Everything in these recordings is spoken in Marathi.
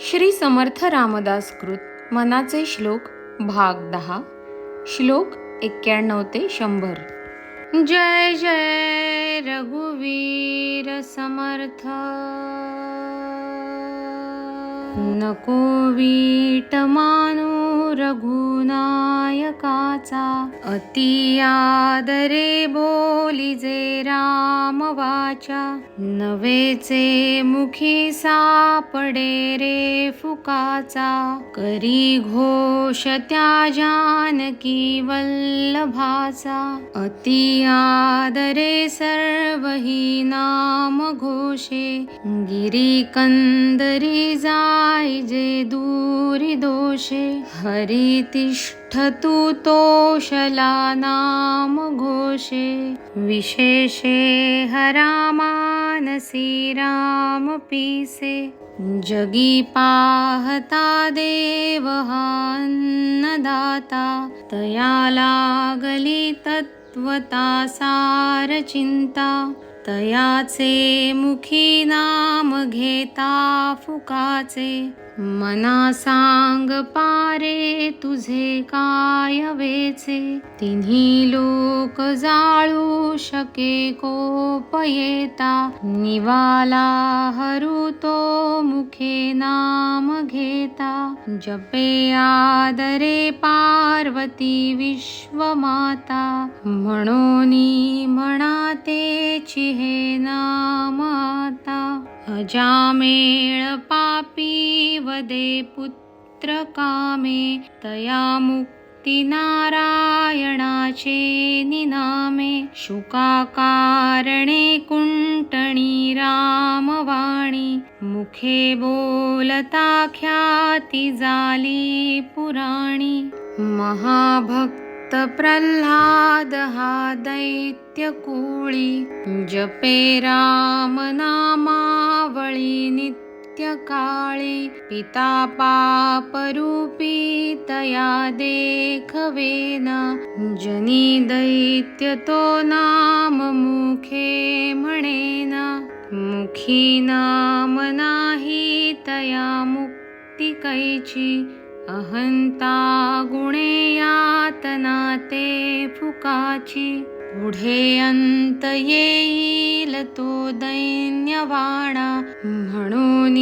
श्री समर्थ रामदास कृत मनाचे श्लोक भाग दहा श्लोक एक्क्याण्णव ते शंभर. जय जय रघुवीर समर्थ. नको वीट मानो रघुनायकाचा. अति आदरे बोली जे राम वाचा. नवेचे मुखी सापडे रे फुकाचा. करी घोष त्या जानकी वल्लभाचा. अति आदरे सर्व ही नाम घोषे. गिरी कंदरी जाय जे दूरिदोषे हरि तिष्ठतु तोषलानां घोषे विशेषे हरामानसि रामपीसे। जगीपाहता देवहान्नदाता। तया लागली तत्त्वता सारचिन्ता। तयाचे मुखी नाम घेता फुकाचे. मना सांग पारे तुझे काय वेचे तिन्ही लोक जाळू शके कोप येता. निवाला हरू तो मुखे नाम घेता. जपे आदरे पार्वती विश्वमाता. म्हणोनी म्हणा मातेची हे नामाता अजामेळ पापी वदे पुत्र कामे. तया मुक्ती नारायणाचे निनामे. शुका कारणे कुंटणी रामवाणी. मुखे बोलता ख्याती झाली पुराणी. महाभक्त प्रह्लादहा दैत्यकूळी ज रामनामावळी नित्यकाळी पिता पापरूपी तया देखवेन। जनी दैत्यतो नाम मुखे मणेना। मुखी नाम नाही तया मुक्तिकैची। अहंता गुणे यातना ते फुकाची। पुढे अंत येईल तो दैन्यवाणा म्हणून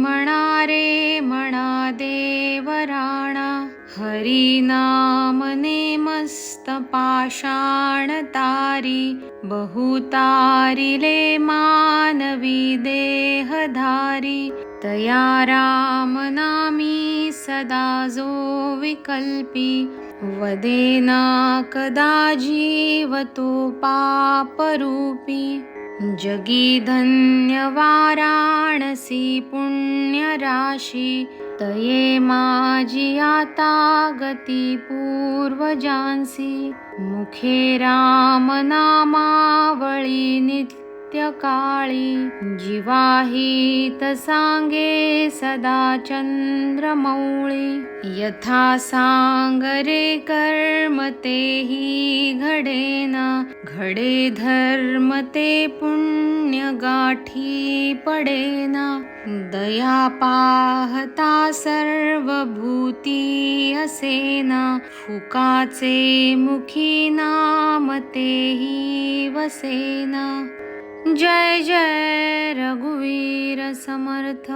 म्हणा रे म्हणा देवराणा। हरी नाम मस्त पाषाण तारी बहुतारिले मानवी देहधारी। तया राम नामी सदा जो विकल्पी वदेना कदा जीवतो पापरूपी। जगी धन्य वाराणसी पुण्यराशी तये माझी आता गती पूर्वजांसी मुखे राम नामावळी नित्य काळी जीवाहित सांगे सदा चंद्रमौळी. यथा सांग रे कर्म तेही घडेना. घडे धर्म ते पुण्य गाठी पडेना. दया पाहता सर्व भूती असेना. फुकाचे मुखी नाम तेही वसेना. जय जय रघुवीर समर्थ